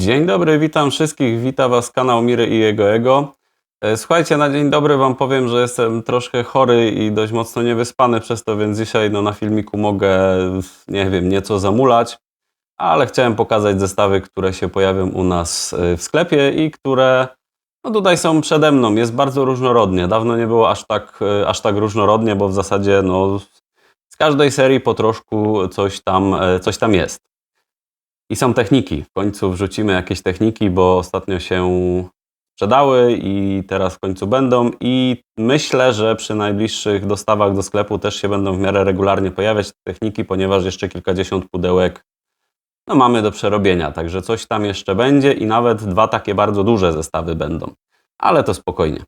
Dzień dobry, witam wszystkich. Wita Was kanał Miry i jego ego. E, Słuchajcie, na dzień dobry Wam powiem, że jestem troszkę chory i dość mocno niewyspany przez to, więc dzisiaj no, na filmiku mogę, nie wiem, nieco zamulać, ale chciałem pokazać zestawy, które się pojawią u nas e, w sklepie i które no, tutaj są przede mną. Jest bardzo różnorodnie. Dawno nie było aż tak, e, aż tak różnorodnie, bo w zasadzie no, z każdej serii po troszku coś tam, coś tam jest. I są techniki. W końcu wrzucimy jakieś techniki, bo ostatnio się sprzedały i teraz w końcu będą. I myślę, że przy najbliższych dostawach do sklepu też się będą w miarę regularnie pojawiać te techniki, ponieważ jeszcze kilkadziesiąt pudełek no, mamy do przerobienia. Także coś tam jeszcze będzie i nawet dwa takie bardzo duże zestawy będą. Ale to spokojnie.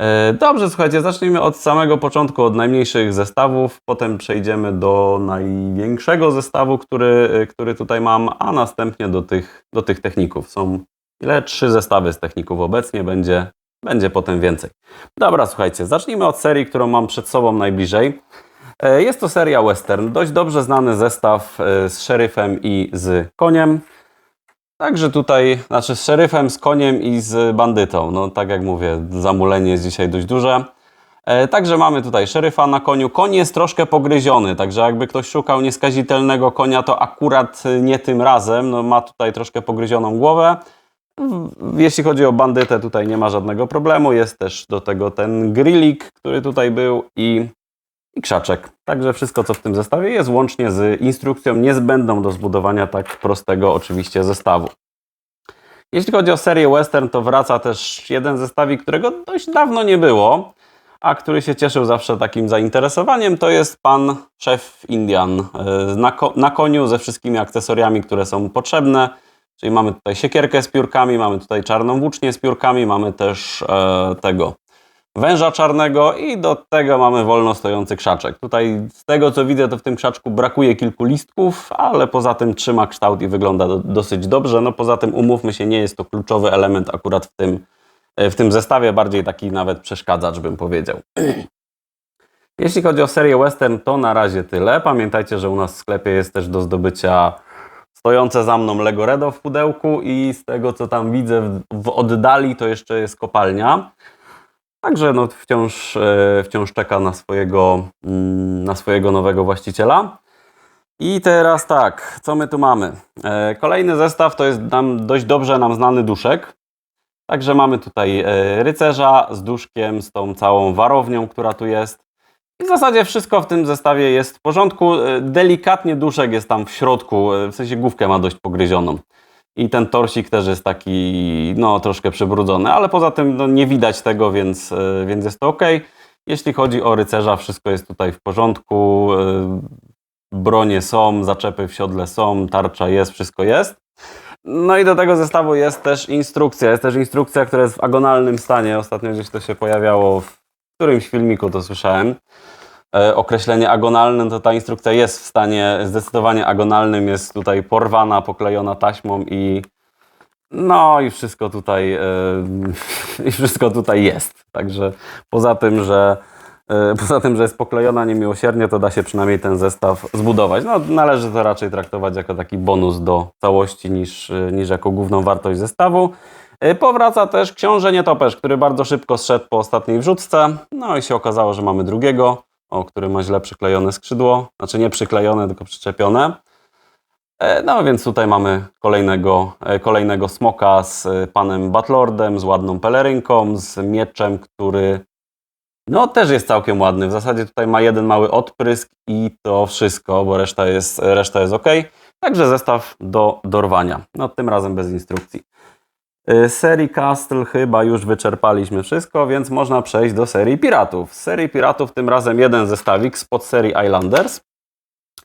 E, Dobrze, słuchajcie, zacznijmy od samego początku, od najmniejszych zestawów, potem przejdziemy do największego zestawu, który, e, który tutaj mam, a następnie do tych, do tych techników. Są ile? Trzy zestawy z techników obecnie, będzie, będzie potem więcej. Dobra, słuchajcie, zacznijmy od serii, którą mam przed sobą najbliżej. E, Jest to seria western, dość dobrze znany zestaw z szeryfem i z koniem. Także tutaj, znaczy z szeryfem, z koniem i z bandytą. No tak jak mówię, zamulenie jest dzisiaj dość duże. E, Także mamy tutaj szeryfa na koniu. Koń jest troszkę pogryziony, także jakby ktoś szukał nieskazitelnego konia, to akurat y, nie tym razem. No, ma tutaj troszkę pogryzioną głowę. Jeśli chodzi o bandytę, tutaj nie ma żadnego problemu. Jest też do tego ten grillik, który tutaj był i, i krzaczek. Także wszystko, co w tym zestawie jest, łącznie z instrukcją niezbędną do zbudowania tak prostego oczywiście zestawu. Jeśli chodzi o serię western, to wraca też jeden zestawik, którego dość dawno nie było, a który się cieszył zawsze takim zainteresowaniem, to jest pan szef Indian e, na, ko- na koniu ze wszystkimi akcesoriami, które są potrzebne. Czyli mamy tutaj siekierkę z piórkami, mamy tutaj czarną włócznię z piórkami, mamy też e, tego węża czarnego i do tego mamy wolno stojący krzaczek. Tutaj z tego co widzę, to w tym krzaczku brakuje kilku listków, ale poza tym trzyma kształt i wygląda do, dosyć dobrze. No poza tym umówmy się, nie jest to kluczowy element akurat w tym, e, w tym zestawie, bardziej taki nawet przeszkadzacz bym powiedział. Jeśli chodzi o serię western, to na razie tyle. Pamiętajcie, że u nas w sklepie jest też do zdobycia stojące za mną Lego Redo w pudełku i z tego co tam widzę w, w oddali, to jeszcze jest kopalnia. Także no, wciąż, e, wciąż czeka na swojego, mm, na swojego nowego właściciela. I teraz tak, co my tu mamy? E, Kolejny zestaw to jest nam dość dobrze nam znany duszek. Także mamy tutaj e, rycerza z duszkiem, z tą całą warownią, która tu jest. I w zasadzie wszystko w tym zestawie jest w porządku. Delikatnie duszek jest tam w środku, w sensie główkę ma dość pogryzioną. I ten torsik też jest taki, no, troszkę przybrudzony, ale poza tym no, nie widać tego, więc, e, więc jest to ok. Jeśli chodzi o rycerza, wszystko jest tutaj w porządku. e, Bronie są, zaczepy w siodle są, tarcza jest, wszystko jest. No i do tego zestawu jest też instrukcja. Jest też instrukcja, która jest w agonalnym stanie. Ostatnio gdzieś to się pojawiało w którymś filmiku, to słyszałem. E, określenie agonalne, to ta instrukcja jest w stanie zdecydowanie agonalnym. Jest tutaj porwana, poklejona taśmą i no i wszystko tutaj, e, i wszystko tutaj jest. Także poza tym, że e, poza tym, że jest poklejona niemiłosiernie, to da się przynajmniej ten zestaw zbudować. No, należy to raczej traktować jako taki bonus do całości niż, niż jako główną wartość zestawu. Powraca też książę nietoperz, który bardzo szybko zszedł po ostatniej wrzutce. No i się okazało, że mamy drugiego, o, który ma źle przyklejone skrzydło. Znaczy nie przyklejone, tylko przyczepione. E, No więc tutaj mamy kolejnego, e, kolejnego smoka z e, panem Batlordem, z ładną pelerynką, z mieczem, który no też jest całkiem ładny. W zasadzie tutaj ma jeden mały odprysk i to wszystko, bo reszta jest, reszta jest ok. Także zestaw do dorwania. No tym razem bez instrukcji. Y, Serii Castle chyba już wyczerpaliśmy wszystko, więc można przejść do serii Piratów. Z serii Piratów tym razem jeden zestawik spod serii Islanders.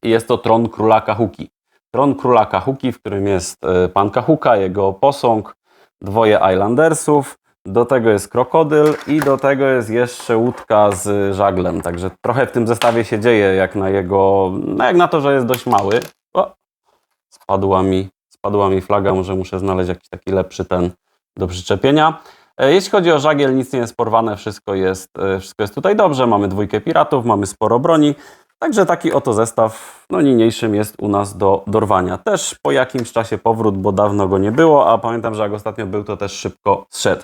I jest to Tron Króla Kahuki. Tron Króla Kahuki, w którym jest y, pan Kahuka, jego posąg, dwoje Islandersów, do tego jest krokodyl i do tego jest jeszcze łódka z żaglem. Także trochę w tym zestawie się dzieje, jak na jego, no jak na to, że jest dość mały. O, spadła mi, spadła mi flaga, może muszę znaleźć jakiś taki lepszy ten do przyczepienia. E, Jeśli chodzi o żagiel, nic nie jest porwane, wszystko jest, e, wszystko jest tutaj dobrze. Mamy dwójkę piratów, mamy sporo broni. Także taki oto zestaw, no niniejszym jest u nas do dorwania. Też po jakimś czasie powrót, bo dawno go nie było, a pamiętam, że jak ostatnio był, to też szybko zszedł.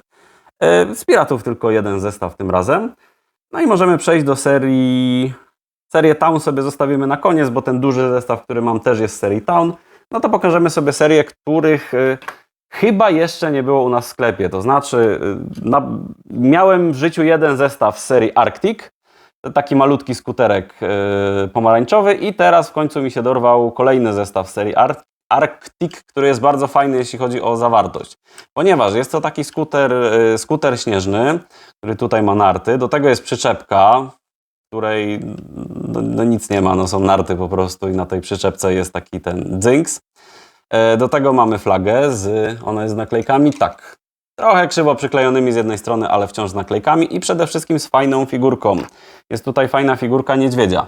E, Z piratów tylko jeden zestaw tym razem. No i możemy przejść do serii. Serię Town sobie zostawimy na koniec, bo ten duży zestaw, który mam, też jest z serii Town. No to pokażemy sobie serie, których y, chyba jeszcze nie było u nas w sklepie. To znaczy, y, na, miałem w życiu jeden zestaw z serii Arctic, taki malutki skuterek y, pomarańczowy, i teraz w końcu mi się dorwał kolejny zestaw serii Ar Arctic, który jest bardzo fajny, jeśli chodzi o zawartość. Ponieważ jest to taki skuter, skuter śnieżny, który tutaj ma narty. Do tego jest przyczepka, której no, no nic nie ma, no są narty po prostu i na tej przyczepce jest taki ten dzynks. E, Do tego mamy flagę, z, ona jest z naklejkami, tak, trochę krzywo przyklejonymi z jednej strony, ale wciąż z naklejkami i przede wszystkim z fajną figurką. Jest tutaj fajna figurka niedźwiedzia.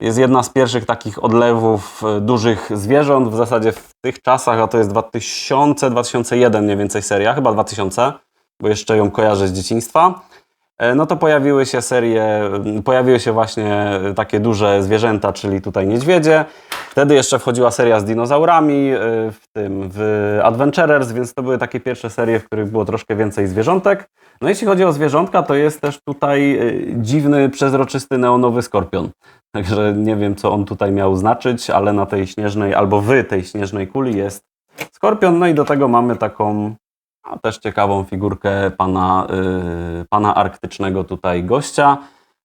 Jest jedna z pierwszych takich odlewów e, dużych zwierząt, w zasadzie w tych czasach, a to jest 2000-2001 mniej więcej seria, chyba 2000, bo jeszcze ją kojarzę z dzieciństwa. E, No to pojawiły się serie, pojawiły się właśnie takie duże zwierzęta, czyli tutaj niedźwiedzie. Wtedy jeszcze wchodziła seria z dinozaurami, e, w tym w Adventurers, więc to były takie pierwsze serie, w których było troszkę więcej zwierzątek. No jeśli chodzi o zwierzątka, to jest też tutaj e, dziwny, przezroczysty neonowy skorpion. Także nie wiem, co on tutaj miał znaczyć, ale na tej śnieżnej, albo w tej śnieżnej kuli jest skorpion. No i do tego mamy taką a też ciekawą figurkę pana, yy, pana arktycznego tutaj gościa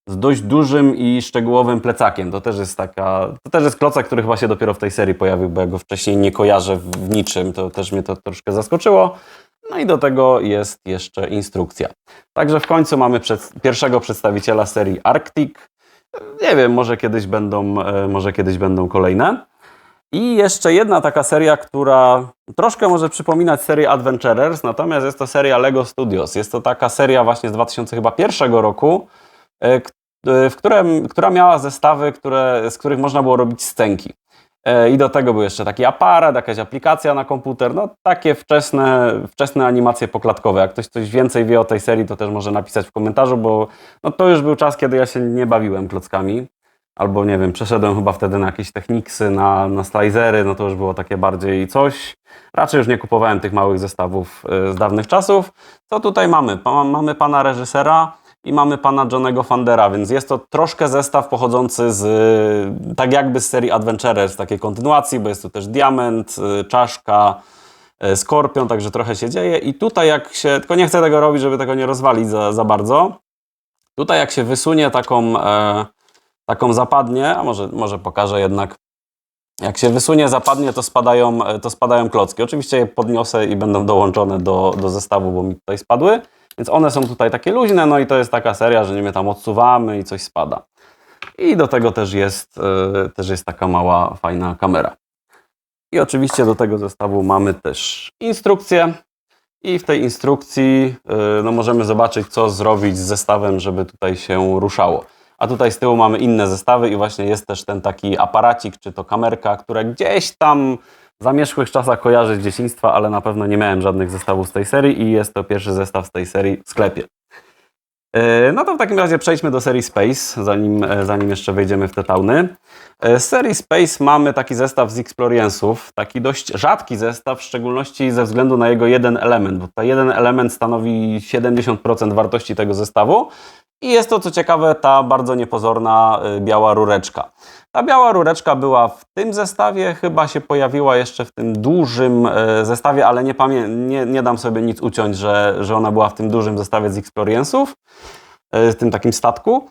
z dość dużym i szczegółowym plecakiem. To też jest taka, to też jest klocek, który chyba się dopiero w tej serii pojawił, bo ja go wcześniej nie kojarzę w, w niczym. To też mnie to troszkę zaskoczyło. No i do tego jest jeszcze instrukcja. Także w końcu mamy przed, pierwszego przedstawiciela serii Arctic. Nie wiem, może kiedyś będą, e, może kiedyś będą kolejne. I jeszcze jedna taka seria, która troszkę może przypominać serię Adventurers, natomiast jest to seria Lego Studios. Jest to taka seria właśnie z 2001 roku, e, e, w którym, która miała zestawy, które, z których można było robić scenki. E, I do tego był jeszcze taki aparat, jakaś aplikacja na komputer, no takie wczesne, wczesne animacje poklatkowe. Jak ktoś coś więcej wie o tej serii, to też może napisać w komentarzu, bo no, to już był czas, kiedy ja się nie bawiłem klockami. Albo nie wiem, przeszedłem chyba wtedy na jakieś techniksy, na, na slicery, no to już było takie bardziej coś. Raczej już nie kupowałem tych małych zestawów y, z dawnych czasów. Co tutaj mamy? Mamy pana reżysera i mamy pana Johnego Fandera, więc jest to troszkę zestaw pochodzący z, y, tak jakby z serii Adventurers, takiej kontynuacji, bo jest tu też diament, y, czaszka, skorpion, także trochę się dzieje. I tutaj jak się, tylko nie chcę tego robić, żeby tego nie rozwalić za, za bardzo. Tutaj jak się wysunie taką, e, taką zapadnię, a może, może pokażę jednak, jak się wysunie zapadnie, to spadają, e, to spadają klocki. Oczywiście je podniosę i będą dołączone do, do zestawu, bo mi tutaj spadły. Więc one są tutaj takie luźne, no i to jest taka seria, że nie my tam odsuwamy i coś spada. I do tego też jest, e, też jest taka mała, fajna kamera. I oczywiście do tego zestawu mamy też instrukcję. I w tej instrukcji y, no, możemy zobaczyć, co zrobić z zestawem, żeby tutaj się ruszało. A tutaj z tyłu mamy inne zestawy i właśnie jest też ten taki aparacik, czy to kamerka, które gdzieś tam w zamierzchłych czasach kojarzy z dzieciństwa, ale na pewno nie miałem żadnych zestawów z tej serii i jest to pierwszy zestaw z tej serii w sklepie. E, No to w takim razie przejdźmy do serii Space, zanim, e, zanim jeszcze wejdziemy w te tauny. E, Z serii Space mamy taki zestaw z Exploriensów, taki dość rzadki zestaw, w szczególności ze względu na jego jeden element, bo ten jeden element stanowi 70% wartości tego zestawu i jest to, co ciekawe, ta bardzo niepozorna y, biała rureczka. Ta biała rureczka była w tym zestawie, chyba się pojawiła jeszcze w tym dużym e, zestawie, ale nie, nie, nie dam sobie nic uciąć, że, że ona była w tym dużym zestawie z Exploriensów, e, w tym takim statku.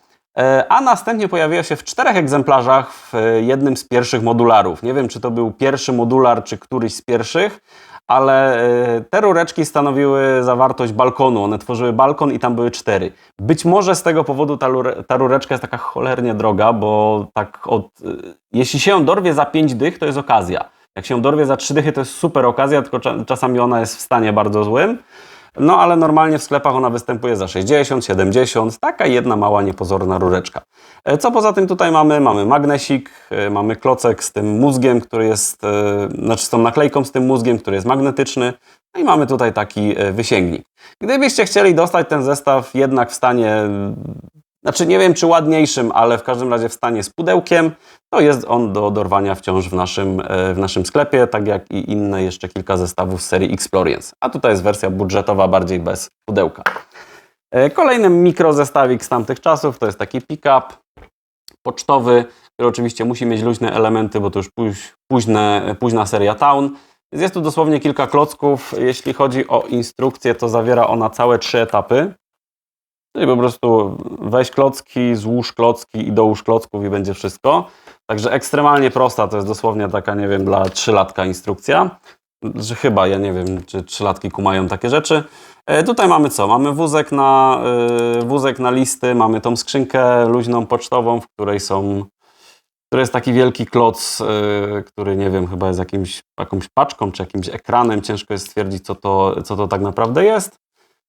A następnie pojawiła się w czterech egzemplarzach w jednym z pierwszych modularów. Nie wiem, czy to był pierwszy modular, czy któryś z pierwszych, ale e, te rureczki stanowiły zawartość balkonu. One tworzyły balkon i tam były cztery. Być może z tego powodu ta, ta rureczka jest taka cholernie droga, bo tak od, e, jeśli się dorwie za pięć dych, to jest okazja. Jak się dorwie za trzy dychy, to jest super okazja, tylko cza, czasami ona jest w stanie bardzo złym. No ale normalnie w sklepach ona występuje za 60, 70, taka jedna mała niepozorna rureczka. E, Co poza tym tutaj mamy? Mamy magnesik, e, mamy klocek z tym mózgiem, który jest, e, znaczy z tą naklejką z tym mózgiem, który jest magnetyczny. No i mamy tutaj taki wysięgnik. Gdybyście chcieli dostać ten zestaw jednak w stanie znaczy nie wiem czy ładniejszym, ale w każdym razie w stanie z pudełkiem, to jest on do dorwania wciąż w naszym, e, w naszym sklepie, tak jak i inne jeszcze kilka zestawów z serii Experience. A tutaj jest wersja budżetowa, bardziej bez pudełka. E, Kolejny mikrozestawik z tamtych czasów to jest taki pick-up pocztowy, który oczywiście musi mieć luźne elementy, bo to już póź, późne, późna seria Town. Jest tu dosłownie kilka klocków. Jeśli chodzi o instrukcję, to zawiera ona całe trzy etapy. Czyli po prostu weź klocki, złóż klocki i dołóż klocków i będzie wszystko. Także ekstremalnie prosta, to jest dosłownie taka, nie wiem, dla trzylatka instrukcja. Że chyba, ja nie wiem, czy trzylatki kumają takie rzeczy. E, Tutaj mamy co? Mamy wózek na, e, wózek na listy, mamy tą skrzynkę luźną pocztową, w której są, który jest taki wielki kloc, e, który nie wiem, chyba jest jakimś, jakąś paczką czy jakimś ekranem. Ciężko jest stwierdzić, co to, co to tak naprawdę jest.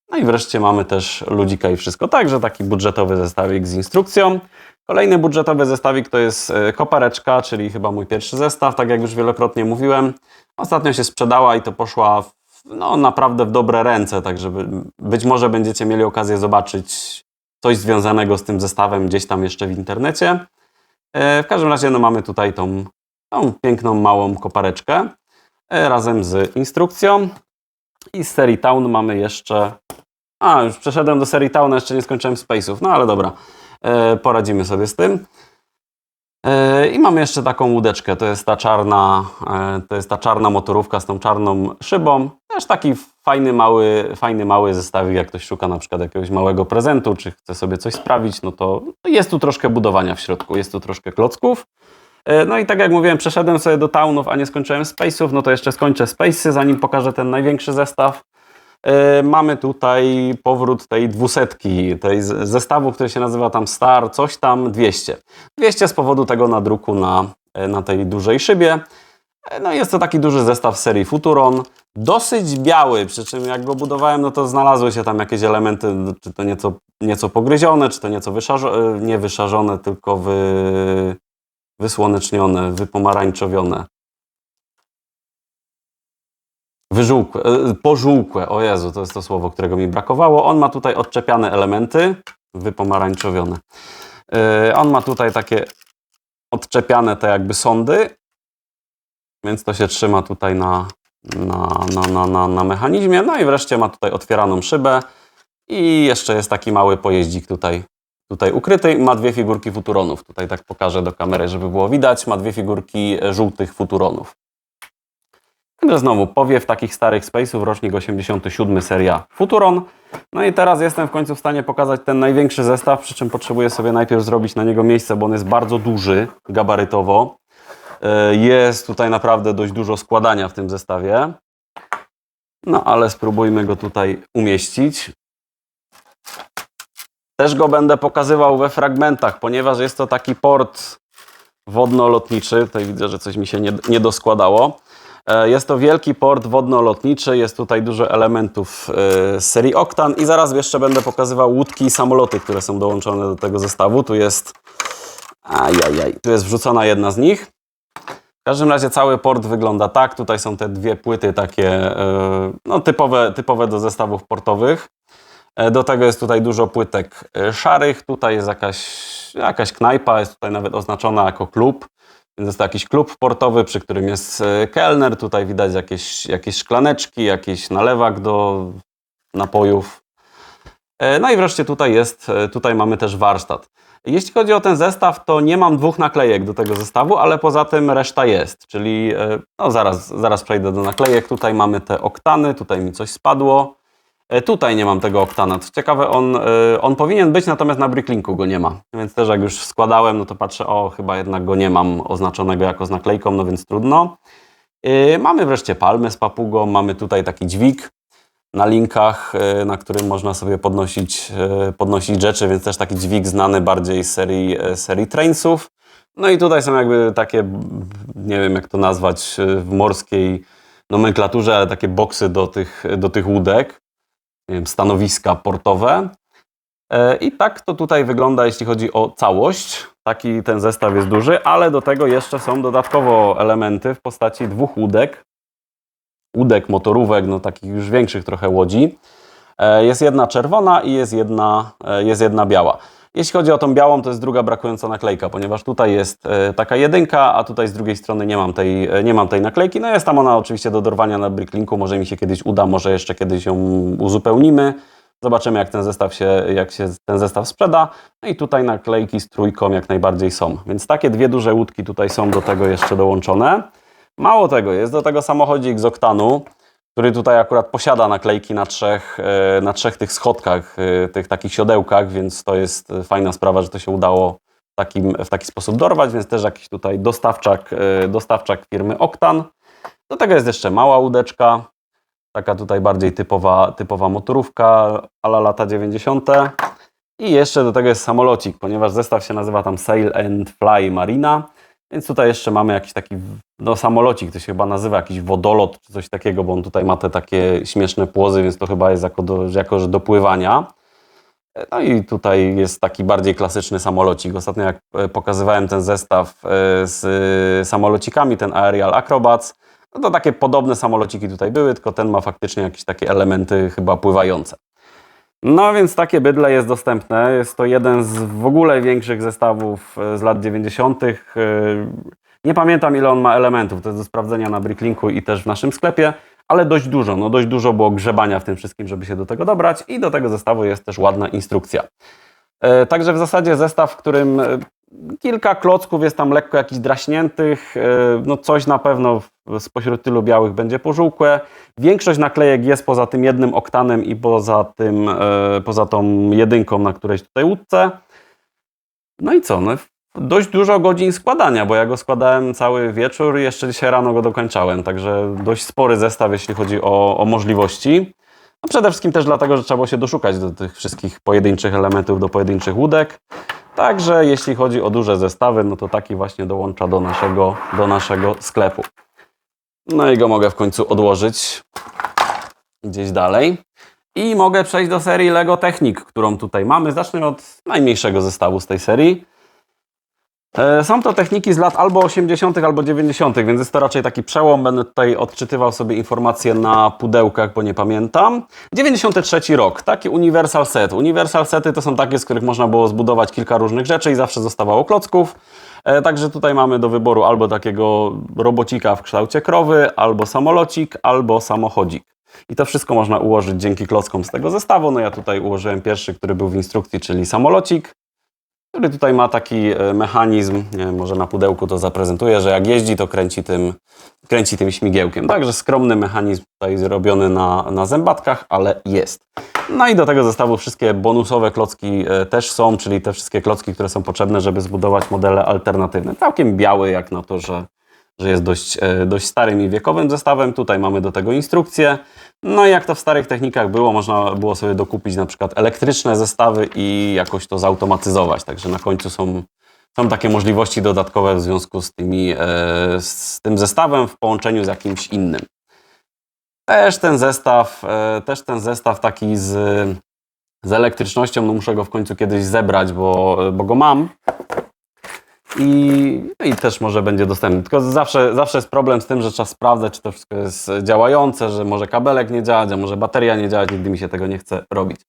No i wreszcie mamy też ludzika i wszystko. Także taki budżetowy zestawik z instrukcją. Kolejny budżetowy zestawik to jest e, kopareczka, czyli chyba mój pierwszy zestaw, tak jak już wielokrotnie mówiłem. Ostatnio się sprzedała i to poszła w, no, naprawdę w dobre ręce, tak żeby być może będziecie mieli okazję zobaczyć coś związanego z tym zestawem gdzieś tam jeszcze w internecie. E, W każdym razie no, mamy tutaj tą, tą piękną, małą kopareczkę e, razem z instrukcją. I z serii Town mamy jeszcze. A, już przeszedłem do serii Town, jeszcze nie skończyłem Space'ów, no ale dobra, e, poradzimy sobie z tym. E, I mamy jeszcze taką łódeczkę, to jest ta czarna, e, to jest ta czarna motorówka z tą czarną szybą. Też taki fajny mały, fajny mały zestawik, jak ktoś szuka na przykład jakiegoś małego prezentu, czy chce sobie coś sprawić, no to jest tu troszkę budowania w środku, jest tu troszkę klocków. E, No i tak jak mówiłem, przeszedłem sobie do Townów, a nie skończyłem Space'ów, no to jeszcze skończę Space'y, zanim pokażę ten największy zestaw. E, Mamy tutaj powrót tej dwusetki, tej zestawu, który się nazywa tam Star, coś tam 200. 200 z powodu tego nadruku na, e, na tej dużej szybie. No jest to taki duży zestaw serii Futuron, dosyć biały, przy czym jak go budowałem, no to znalazły się tam jakieś elementy, czy to nieco, nieco pogryzione, czy to nieco wyszarzone, nie wyszarzone, tylko wy, wysłonecznione, wypomarańczowione. Wyżółkłe, e, pożółkłe, o Jezu, to jest to słowo, którego mi brakowało. On ma tutaj odczepiane elementy, wypomarańczowione. E, On ma tutaj takie odczepiane te jakby sądy, więc to się trzyma tutaj na, na, na, na, na, na mechanizmie. No i wreszcie ma tutaj otwieraną szybę i jeszcze jest taki mały pojeździk tutaj, tutaj ukryty. Ma dwie figurki futuronów. Tutaj tak pokażę do kamery, żeby było widać. Ma dwie figurki e, żółtych futuronów. Także znowu powiew takich starych Space'ów, rocznik 87 seria Futuron. No i teraz jestem w końcu w stanie pokazać ten największy zestaw, przy czym potrzebuję sobie najpierw zrobić na niego miejsce, bo on jest bardzo duży gabarytowo. E, Jest tutaj naprawdę dość dużo składania w tym zestawie. No ale spróbujmy go tutaj umieścić. Też go będę pokazywał we fragmentach, ponieważ jest to taki port wodno-lotniczy. Tutaj widzę, że coś mi się nie, nie doskładało. E, Jest to wielki port wodno-lotniczy, jest tutaj dużo elementów e, z serii Octan i zaraz jeszcze będę pokazywał łódki i samoloty, które są dołączone do tego zestawu. Tu jest, ajajaj, tu jest wrzucona jedna z nich. W każdym razie cały port wygląda tak. Tutaj są te dwie płyty takie e, no, typowe, typowe do zestawów portowych. E, Do tego jest tutaj dużo płytek e, szarych. Tutaj jest jakaś, jakaś knajpa, jest tutaj nawet oznaczona jako klub. Więc jest to jakiś klub portowy, przy którym jest e, kelner. Tutaj widać jakieś, jakieś szklaneczki, jakiś nalewak do napojów. No i wreszcie tutaj jest, tutaj mamy też warsztat. Jeśli chodzi o ten zestaw, to nie mam dwóch naklejek do tego zestawu, ale poza tym reszta jest, czyli no zaraz, zaraz przejdę do naklejek. Tutaj mamy te oktany, tutaj mi coś spadło. E, Tutaj nie mam tego oktana. Co ciekawe, on, e, on powinien być, natomiast na Bricklinku go nie ma. Więc też jak już składałem, no to patrzę, o chyba jednak go nie mam oznaczonego jako z naklejką, no więc trudno. E, Mamy wreszcie palmę z papugą, mamy tutaj taki dźwig na linkach, na którym można sobie podnosić, podnosić rzeczy, więc też taki dźwig znany bardziej z serii, serii Trainsów. No i tutaj są jakby takie, nie wiem jak to nazwać w morskiej nomenklaturze, ale takie boksy do tych, do tych łódek, stanowiska portowe. E, I tak to tutaj wygląda, jeśli chodzi o całość. Taki ten zestaw jest duży, ale do tego jeszcze są dodatkowo elementy w postaci dwóch łódek. Łódek, motorówek, no takich już większych trochę łodzi. E, Jest jedna czerwona i jest jedna, e, jest jedna biała. Jeśli chodzi o tą białą, to jest druga brakująca naklejka, ponieważ tutaj jest e, taka jedynka, a tutaj z drugiej strony nie mam tej, e, nie mam tej naklejki. No jest tam ona oczywiście do dorwania na Bricklinku, może mi się kiedyś uda, może jeszcze kiedyś ją uzupełnimy. Zobaczymy, jak ten zestaw się, jak się ten zestaw sprzeda. No i tutaj naklejki z trójką jak najbardziej są. Więc takie dwie duże łódki tutaj są do tego jeszcze dołączone. Mało tego, jest do tego samochodzik z Oktanu, który tutaj akurat posiada naklejki na trzech, e, na trzech tych schodkach, e, tych takich siodełkach, więc to jest fajna sprawa, że to się udało w, takim, w taki sposób dorwać, więc też jakiś tutaj dostawczak, e, dostawczak firmy Oktan. Do tego jest jeszcze mała łódeczka, taka tutaj bardziej typowa, typowa motorówka ala lata 90. I jeszcze do tego jest samolocik, ponieważ zestaw się nazywa tam Sail and Fly Marina, więc tutaj jeszcze mamy jakiś taki no, samolocik, to się chyba nazywa jakiś wodolot czy coś takiego, bo on tutaj ma te takie śmieszne płozy, więc to chyba jest jako, do, jako że do pływania. No i tutaj jest taki bardziej klasyczny samolocik. Ostatnio jak e, pokazywałem ten zestaw e, z e, samolocikami, ten Aerial Acrobats, no to takie podobne samolociki tutaj były, tylko ten ma faktycznie jakieś takie elementy chyba pływające. No więc takie bydle jest dostępne. Jest to jeden z w ogóle większych zestawów e, z lat 90. E, Nie pamiętam ile on ma elementów, to jest do sprawdzenia na Bricklinku i też w naszym sklepie, ale dość dużo, no dość dużo było grzebania w tym wszystkim, żeby się do tego dobrać i do tego zestawu jest też ładna instrukcja. E, Także w zasadzie zestaw, w którym kilka klocków jest tam lekko jakichś draśniętych, no coś na pewno spośród tylu białych będzie pożółkłe. Większość naklejek jest poza tym jednym oktanem i poza tym, e, poza tą jedynką na którejś tutaj łódce. No i co? No, dość dużo godzin składania, bo ja go składałem cały wieczór i jeszcze dzisiaj rano go dokończałem, także dość spory zestaw, jeśli chodzi o, o możliwości. No przede wszystkim też dlatego, że trzeba było się doszukać do tych wszystkich pojedynczych elementów, do pojedynczych łódek. Także jeśli chodzi o duże zestawy, no to taki właśnie dołącza do naszego, do naszego sklepu. No i go mogę w końcu odłożyć gdzieś dalej. I mogę przejść do serii Lego Technik, którą tutaj mamy. Zacznę od najmniejszego zestawu z tej serii. E, Są to techniki z lat albo 80., albo 90., więc jest to raczej taki przełom. Będę tutaj odczytywał sobie informacje na pudełkach, bo nie pamiętam. 93 rok, taki Universal Set. Universal Sety to są takie, z których można było zbudować kilka różnych rzeczy i zawsze zostawało klocków. E, Także tutaj mamy do wyboru albo takiego robocika w kształcie krowy, albo samolocik, albo samochodzik. I to wszystko można ułożyć dzięki klockom z tego zestawu. No ja tutaj ułożyłem pierwszy, który był w instrukcji, czyli samolocik który tutaj ma taki e, mechanizm, wiem, może na pudełku to zaprezentuję, że jak jeździ, to kręci tym, kręci tym śmigiełkiem. Także skromny mechanizm tutaj zrobiony na, na zębatkach, ale jest. No i do tego zestawu wszystkie bonusowe klocki e, też są, czyli te wszystkie klocki, które są potrzebne, żeby zbudować modele alternatywne. Całkiem biały, jak na to, że, że jest dość, e, dość starym i wiekowym zestawem. Tutaj mamy do tego instrukcję. No i jak to w starych technikach było, można było sobie dokupić na przykład elektryczne zestawy i jakoś to zautomatyzować. Także na końcu są, są takie możliwości dodatkowe w związku z, tymi, e, z tym zestawem w połączeniu z jakimś innym. Też ten zestaw, e, też ten zestaw taki z, z elektrycznością, no muszę go w końcu kiedyś zebrać, bo, bo go mam. I, no i też może będzie dostępny. Tylko zawsze, zawsze jest problem z tym, że trzeba sprawdzać, czy to wszystko jest działające, że może kabelek nie działać, a może bateria nie działać. Nigdy mi się tego nie chce robić.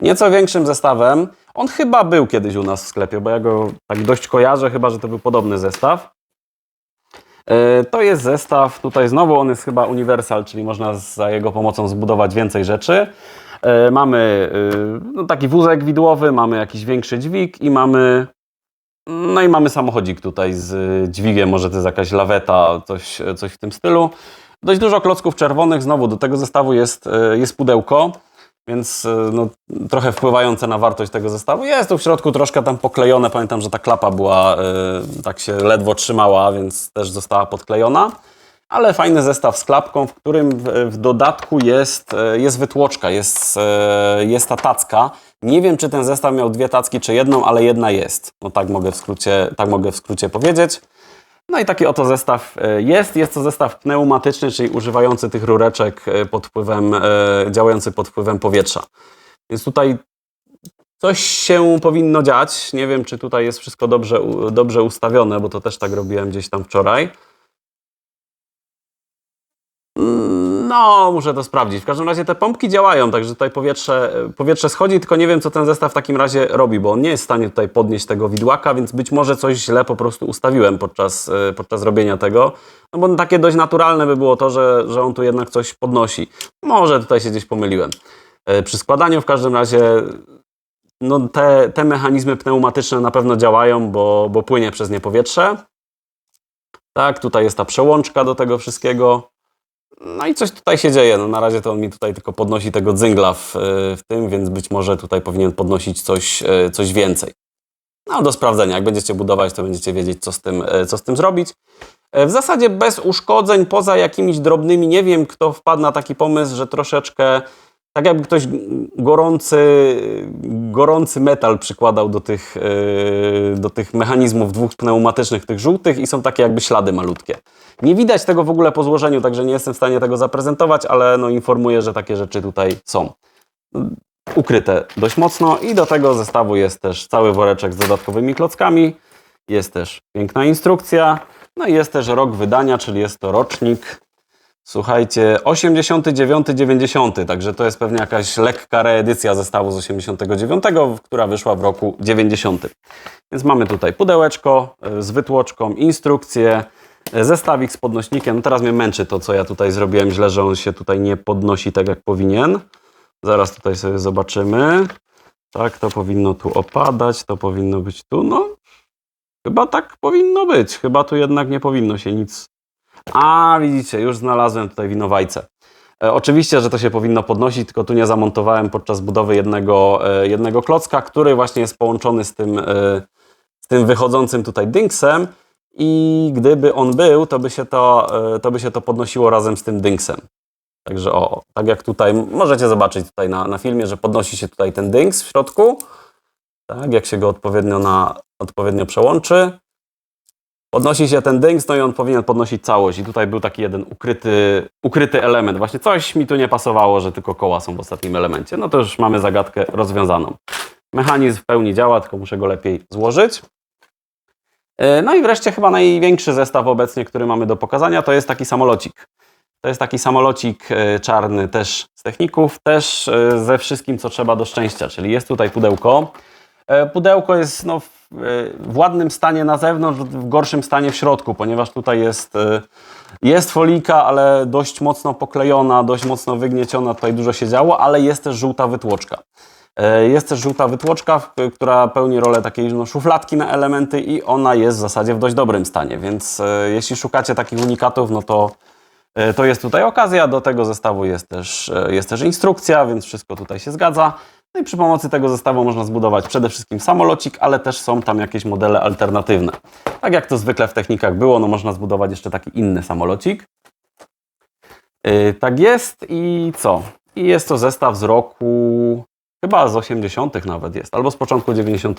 Nieco większym zestawem, on chyba był kiedyś u nas w sklepie, bo ja go tak dość kojarzę, chyba że to był podobny zestaw. E, To jest zestaw, tutaj znowu on jest chyba uniwersal, czyli można za jego pomocą zbudować więcej rzeczy. E, Mamy y, no, taki wózek widłowy, mamy jakiś większy dźwig i mamy no i mamy samochodzik tutaj z dźwigiem, może to jest jakaś laweta, coś, coś w tym stylu. Dość dużo klocków czerwonych, znowu do tego zestawu jest, e, jest pudełko, więc e, no, trochę wpływające na wartość tego zestawu. Jest tu w środku troszkę tam poklejone, pamiętam, że ta klapa była, e, tak się ledwo trzymała, więc też została podklejona. Ale fajny zestaw z klapką, w którym w, dodatku jest, e, jest wytłoczka, jest, e, jest ta tacka. Nie wiem, czy ten zestaw miał dwie tacki, czy jedną, ale jedna jest. No tak mogę w skrócie, tak mogę w skrócie powiedzieć. No i taki oto zestaw e, jest. Jest to zestaw pneumatyczny, czyli używający tych rureczek e, pod wpływem, e, działający pod wpływem powietrza. Więc tutaj coś się powinno dziać. Nie wiem, czy tutaj jest wszystko dobrze, dobrze ustawione, bo to też tak robiłem gdzieś tam wczoraj. No, muszę to sprawdzić. W każdym razie te pompki działają, także tutaj powietrze, powietrze schodzi, tylko nie wiem, co ten zestaw w takim razie robi, bo on nie jest w stanie tutaj podnieść tego widłaka, więc być może coś źle po prostu ustawiłem podczas, e, podczas robienia tego. No bo takie dość naturalne by było to, że, że on tu jednak coś podnosi. Może tutaj się gdzieś pomyliłem. E, Przy składaniu w każdym razie no te, te mechanizmy pneumatyczne na pewno działają, bo, bo płynie przez nie powietrze. Tak, tutaj jest ta przełączka do tego wszystkiego. No i coś tutaj się dzieje. No na razie to on mi tutaj tylko podnosi tego dzyngla w, w tym, więc być może tutaj powinien podnosić coś, e, coś więcej. No do sprawdzenia. Jak będziecie budować, to będziecie wiedzieć, co z tym, e, co z tym zrobić. E, W zasadzie bez uszkodzeń, poza jakimiś drobnymi, nie wiem kto wpadł na taki pomysł, że troszeczkę tak jakby ktoś gorący, gorący metal przykładał do tych, e, do tych mechanizmów dwóch pneumatycznych, tych żółtych i są takie jakby ślady malutkie. Nie widać tego w ogóle po złożeniu, także nie jestem w stanie tego zaprezentować, ale no informuję, że takie rzeczy tutaj są. Ukryte dość mocno i do tego zestawu jest też cały woreczek z dodatkowymi klockami. Jest też piękna instrukcja. No i jest też rok wydania, czyli jest to rocznik Słuchajcie, 89-90, także to jest pewnie jakaś lekka reedycja zestawu z 89, która wyszła w roku 90. Więc mamy tutaj pudełeczko y, z wytłoczką, instrukcję, y, zestawik z podnośnikiem. No teraz mnie męczy to, co ja tutaj zrobiłem źle, że on się tutaj nie podnosi tak, jak powinien. Zaraz tutaj sobie zobaczymy. Tak, to powinno tu opadać, to powinno być tu. No, chyba tak powinno być. Chyba tu jednak nie powinno się nic a, widzicie, już znalazłem tutaj winowajcę. E, oczywiście, że to się powinno podnosić, tylko tu nie zamontowałem podczas budowy jednego, e, jednego klocka, który właśnie jest połączony z tym, e, z tym wychodzącym tutaj dynksem i gdyby on był, to by się to, e, to, by się to podnosiło razem z tym dynksem. Także o, tak jak tutaj, możecie zobaczyć tutaj na, na filmie, że podnosi się tutaj ten dynks w środku, tak, jak się go odpowiednio, na, odpowiednio przełączy. Podnosi się ten dynks, no i on powinien podnosić całość. I tutaj był taki jeden ukryty, ukryty element. Właśnie coś mi tu nie pasowało, że tylko koła są w ostatnim elemencie. No to już mamy zagadkę rozwiązaną. Mechanizm w pełni działa, tylko muszę go lepiej złożyć. E, No i wreszcie chyba największy zestaw obecnie, który mamy do pokazania, to jest taki samolocik. To jest taki samolocik e, czarny też z techników, też e, ze wszystkim, co trzeba do szczęścia. Czyli jest tutaj pudełko. E, Pudełko jest no, w, e, w ładnym stanie na zewnątrz, w gorszym stanie w środku, ponieważ tutaj jest, e, jest folika, ale dość mocno poklejona, dość mocno wygnieciona, tutaj dużo się działo, ale jest też żółta wytłoczka. Jest też żółta wytłoczka, która pełni rolę takiej no, szufladki na elementy i ona jest w zasadzie w dość dobrym stanie, więc jeśli szukacie takich unikatów, no to, to jest tutaj okazja. Do tego zestawu jest też, jest też instrukcja, więc wszystko tutaj się zgadza. No i przy pomocy tego zestawu można zbudować przede wszystkim samolocik, ale też są tam jakieś modele alternatywne. Tak jak to zwykle w technikach było, no można zbudować jeszcze taki inny samolocik. Yy, tak jest i co? I jest to zestaw z roku, chyba z 80. nawet jest, albo z początku 90.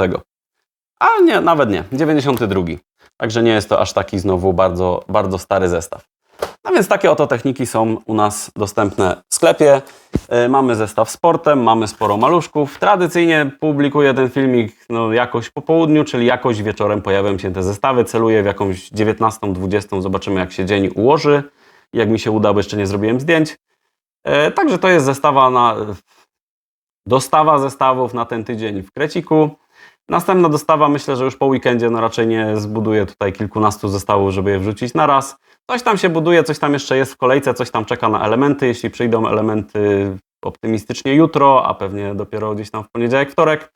A nie, nawet nie, 92. Także nie jest to aż taki znowu bardzo, bardzo stary zestaw. No więc takie oto techniki są u nas dostępne w sklepie. E, Mamy zestaw sportem, mamy sporo maluszków. Tradycyjnie publikuję ten filmik no, jakoś po południu, czyli jakoś wieczorem pojawią się te zestawy. Celuję w jakąś 19, 20, zobaczymy jak się dzień ułoży. Jak mi się uda, bo jeszcze nie zrobiłem zdjęć. E, Także to jest zestawa na, dostawa zestawów na ten tydzień w Kreciku. Następna dostawa, myślę, że już po weekendzie, no raczej nie zbuduję tutaj kilkunastu zestawów, żeby je wrzucić na raz. Coś tam się buduje, coś tam jeszcze jest w kolejce, coś tam czeka na elementy. Jeśli przyjdą elementy optymistycznie jutro, a pewnie dopiero gdzieś tam w poniedziałek, wtorek,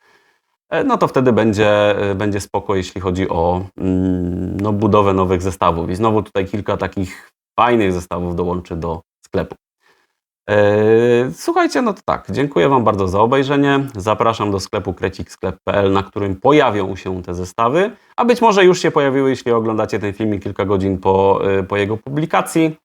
e, no to wtedy będzie, e, będzie spoko, jeśli chodzi o mm, no, budowę nowych zestawów. I znowu tutaj kilka takich fajnych zestawów dołączy do sklepu. E, Słuchajcie, no to tak, dziękuję Wam bardzo za obejrzenie. Zapraszam do sklepu kreciksklep.pl, na którym pojawią się te zestawy, a być może już się pojawiły, jeśli oglądacie ten filmik kilka godzin po, e, po jego publikacji.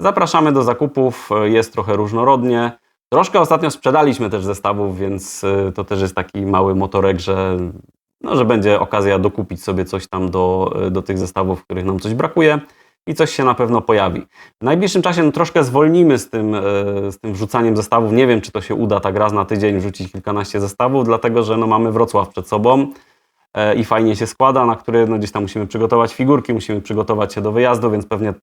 Zapraszamy do zakupów, e, jest trochę różnorodnie. Troszkę ostatnio sprzedaliśmy też zestawów, więc e, to też jest taki mały motorek, że, no, że będzie okazja dokupić sobie coś tam do, do tych zestawów, w których nam coś brakuje i coś się na pewno pojawi. W najbliższym czasie no, troszkę zwolnimy z tym, e, z tym wrzucaniem zestawów. Nie wiem, czy to się uda tak raz na tydzień wrzucić kilkanaście zestawów, dlatego że no, mamy Wrocław przed sobą e, i fajnie się składa, na który no, gdzieś tam musimy przygotować figurki, musimy przygotować się do wyjazdu, więc pewnie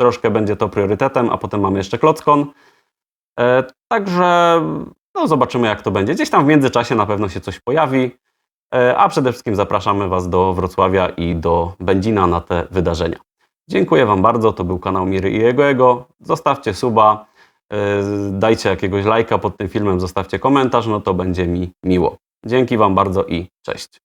troszkę będzie to priorytetem, a potem mamy jeszcze Klockon. E, Także no, zobaczymy, jak to będzie. Gdzieś tam w międzyczasie na pewno się coś pojawi. A przede wszystkim zapraszamy Was do Wrocławia i do Będzina na te wydarzenia. Dziękuję Wam bardzo. To był kanał Miry i jego ego. Zostawcie suba, e, dajcie jakiegoś lajka pod tym filmem, zostawcie komentarz, no to będzie mi miło. Dzięki Wam bardzo i cześć.